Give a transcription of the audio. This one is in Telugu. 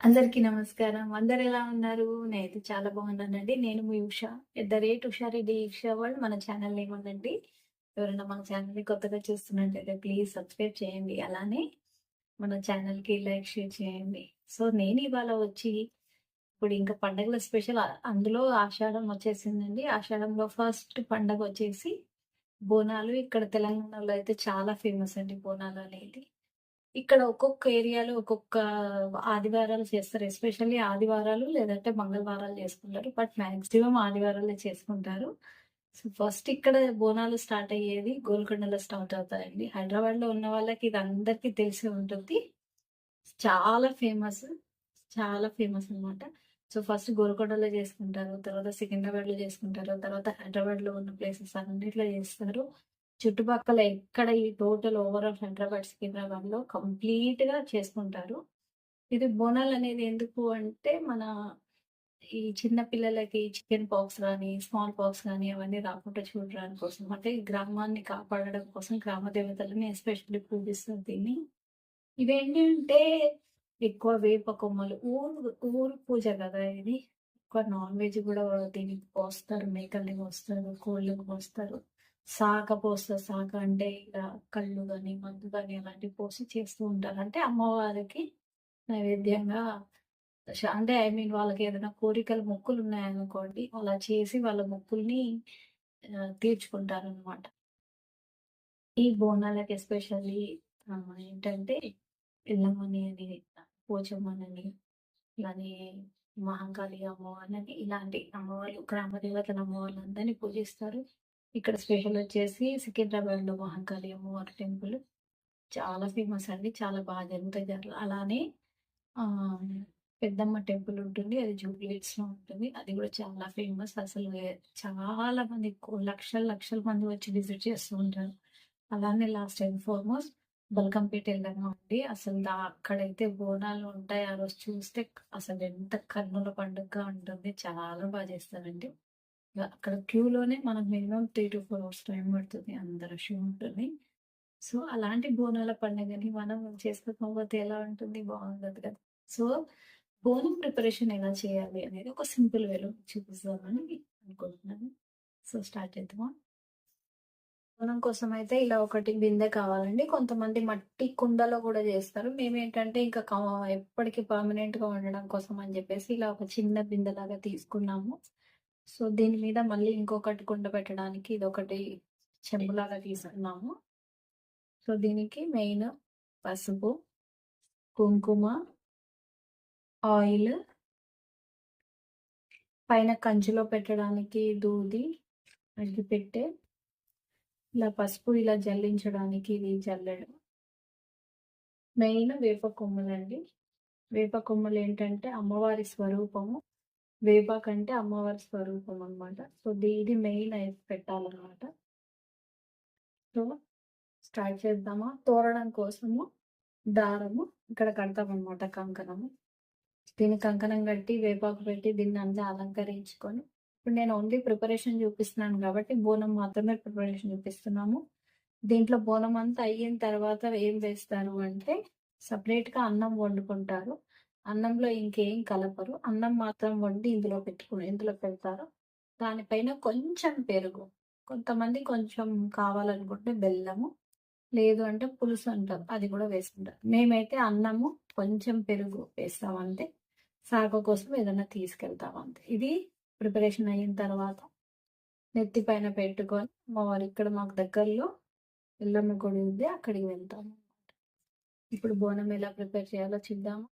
అందరికీ నమస్కారం. అందరు ఎలా ఉన్నారు? నేనైతే చాలా బాగున్నానండి. నేను మీ Usha. At the rate Usha Reddy Usha వాళ్ళు మన ఛానల్ ఏముందండి ఎవరైనా మన ఛానల్ని కొత్తగా చూస్తున్నట్టయితే ప్లీజ్ సబ్స్క్రైబ్ చేయండి. అలానే మన ఛానల్కి లైక్ షేర్ చేయండి. సో నేను ఇవాళ వచ్చి ఇప్పుడు ఇంకా పండగల స్పెషల్ అందులో ఆషాఢం వచ్చేసిందండి. ఆషాఢంలో ఫస్ట్ పండగ వచ్చేసి బోనాలు. ఇక్కడ తెలంగాణలో అయితే చాలా ఫేమస్ అండి బోనాలు అనేది. ఇక్కడ ఒక్కొక్క ఏరియాలో ఒక్కొక్క ఆదివారాలు చేస్తారు. ఎస్పెషల్లీ ఆదివారాలు లేదంటే మంగళవారాలు చేసుకుంటారు. బట్ మాక్సిమం ఆదివారాలే చేసుకుంటారు. సో ఫస్ట్ ఇక్కడ బోనాలు స్టార్ట్ అయ్యేది గోల్కొండలో స్టార్ట్ అవుతాయండి. హైదరాబాద్లో ఉన్న వాళ్ళకి ఇది అందరికీ తెలిసి ఉంటుంది. చాలా ఫేమస్ చాలా ఫేమస్ అన్నమాట. సో ఫస్ట్ గోల్కొండలో చేసుకుంటారు తర్వాత సికింద్రాబాద్లో చేసుకుంటారు తర్వాత హైదరాబాద్లో ఉన్న ప్లేసెస్ అన్నిట్లో చేస్తారు. చుట్టుపక్కల ఎక్కడ ఈ టోటల్ ఓవరాల్ హైదరాబాద్ సికింద్రాబాద్లో కంప్లీట్గా చేసుకుంటారు. ఇది బోనాలు అనేది ఎందుకు అంటే మన ఈ చిన్న పిల్లలకి చికెన్ పాక్స్ కానీ స్మాల్ పాక్స్ కానీ అవన్నీ రాకుండా చూడడానికి కోసం అంటే గ్రామాన్ని కాపాడడం కోసం గ్రామ దేవతలని ఎస్పెషల్లీ పూజిస్తారు దీన్ని. ఇవేంటంటే ఎక్కువ వేప కొమ్మలు ఊరు ఊరు పూజ కదా ఇది. ఎక్కువ నాన్ వెజ్ కూడా దీనికి పోస్తారు మేకల్ని పోస్తారు కోళ్ళకి పోస్తారు. సాక పోస్తారు సాక అంటే ఇక కళ్ళు కానీ మందు కానీ అలాంటివి పోసి చేస్తూ ఉంటారు. అంటే అమ్మవారికి నైవేద్యంగా అంటే ఐ మీన్ వాళ్ళకి ఏదైనా కోరికలు మొక్కులు ఉన్నాయనుకోండి అలా చేసి వాళ్ళ మొక్కుల్ని తీర్చుకుంటారు అనమాట ఈ బోనాలకి ఎస్పెషల్లీ ఏంటంటే ఎల్లమ్మని అని పోచమ్మని ఇలానే మహంకాళి అమ్మవారిని ఇలాంటి అమ్మవాళ్ళు గ్రామ దేవతల అమ్మవాళ్ళందరినీ పూజిస్తారు. ఇక్కడ స్పెషల్ వచ్చేసి సికింద్రాబాద్లో మహంకాళి అమ్మవారి టెంపుల్. చాలా ఫేమస్ అండి. చాలా బాగా జరుగుతుంది అలానే పెద్దమ్మ టెంపుల్ ఉంటుంది. అది జూబ్లీస్లో ఉంటుంది. అది కూడా చాలా ఫేమస్. అసలు చాలా మంది లక్షల లక్షల మంది వచ్చి విజిట్ చేస్తూ ఉంటారు. అలానే లాస్ట్ అండ్ ఫార్మోస్ట్ బల్కంపేట వెళ్ళాము అండి. అసలు దా- అక్కడైతే బోనాలు ఉంటాయి. ఆ రోజు చూస్తే అసలు ఎంత కన్నుల పండుగగా ఉంటుంది. చాలా బాగా చేస్తారండి. అక్కడ క్యూలోనే మనకు minimum three to four hours time పడుతుంది అంత రష్ ఉంటుంది. సో అలాంటి బోనాల పండుగని మనం చేసుకోకపోతే ఎలా ఉంటుంది బాగుండదు కదా. సో బోనం ప్రిపరేషన్ ఎలా చేయాలి అనేది ఒక సింపుల్ వేలో చూపిస్తామని అనుకుంటున్నాను. సో స్టార్ట్ చేద్దామా? బోనం కోసం అయితే ఇలా ఒకటి బిందె కావాలండి. కొంతమంది మట్టి కుండలో కూడా చేస్తారు. మేము ఏంటంటే ఇంకా ఎప్పటికీ పర్మనెంట్గా ఉండడం కోసం అని చెప్పేసి ఇలా ఒక చిన్న బిందె లాగా తీసుకున్నాము. సో దీని మీద మళ్ళీ ఇంకొకటి కుండ పెట్టడానికి ఇది ఒకటి చెంబులాగా తీసుకున్నాము. సో దీనికి మెయిన్ పసుపు కుంకుమ ఆయిల్ పైన కంచులో పెట్టడానికి దూది అగ్గి పెట్టే ఇలా పసుపు ఇలా జల్లించడానికి ఇది జల్లడం. మెయిన్ వేప కొమ్మలండి. వేప కొమ్మలు ఏంటంటే అమ్మవారి స్వరూపము. వేపాకు అంటే అమ్మవారి స్వరూపం అన్నమాట. సో ది- ఇది మెయిన్ పెట్టాలన్నమాట. సో స్టార్ట్ చేద్దామా? తోరడం కోసము దారము ఇక్కడ కడతాం కంకణము. దీన్ని కంకణం కట్టి వేపాకు పెట్టి దీన్ని అంతా అలంకరించుకొని ఇప్పుడు నేను ఓన్లీ ప్రిపరేషన్ చూపిస్తున్నాను కాబట్టి బోనం మాత్రమే ప్రిపరేషన్ చూపిస్తున్నాము. దీంట్లో బోనం అంతా అయిన తర్వాత ఏం వేస్తారు అంటే సపరేట్గా అన్నం వండుకుంటారు. అన్నంలో ఇంకేం కలపరు. అన్నం మాత్రం వండి ఇందులో పెట్టుకుని ఇందులో పెడతారు. దానిపైన కొంచెం పెరుగు. కొంతమంది కొంచెం కావాలనుకుంటే బెల్లము లేదు అంటే పులుసు అంటారు. అది కూడా వేసుకుంటారు. మేమైతే అన్నము కొంచెం పెరుగు వేస్తాం అంతే. సాగ కోసం ఏదైనా తీసుకెళ్తాం అంతే. ఇది ప్రిపరేషన్ అయిన తర్వాత నెత్తి పైన పెట్టుకొని మా వారు ఇక్కడ మాకు దగ్గరలో ఎల్లమ్మ గుడి ఉంది అక్కడికి వెళ్తాము ఇప్పుడు బోనం ఎలా ప్రిపేర్ చేయాలో చూద్దాము.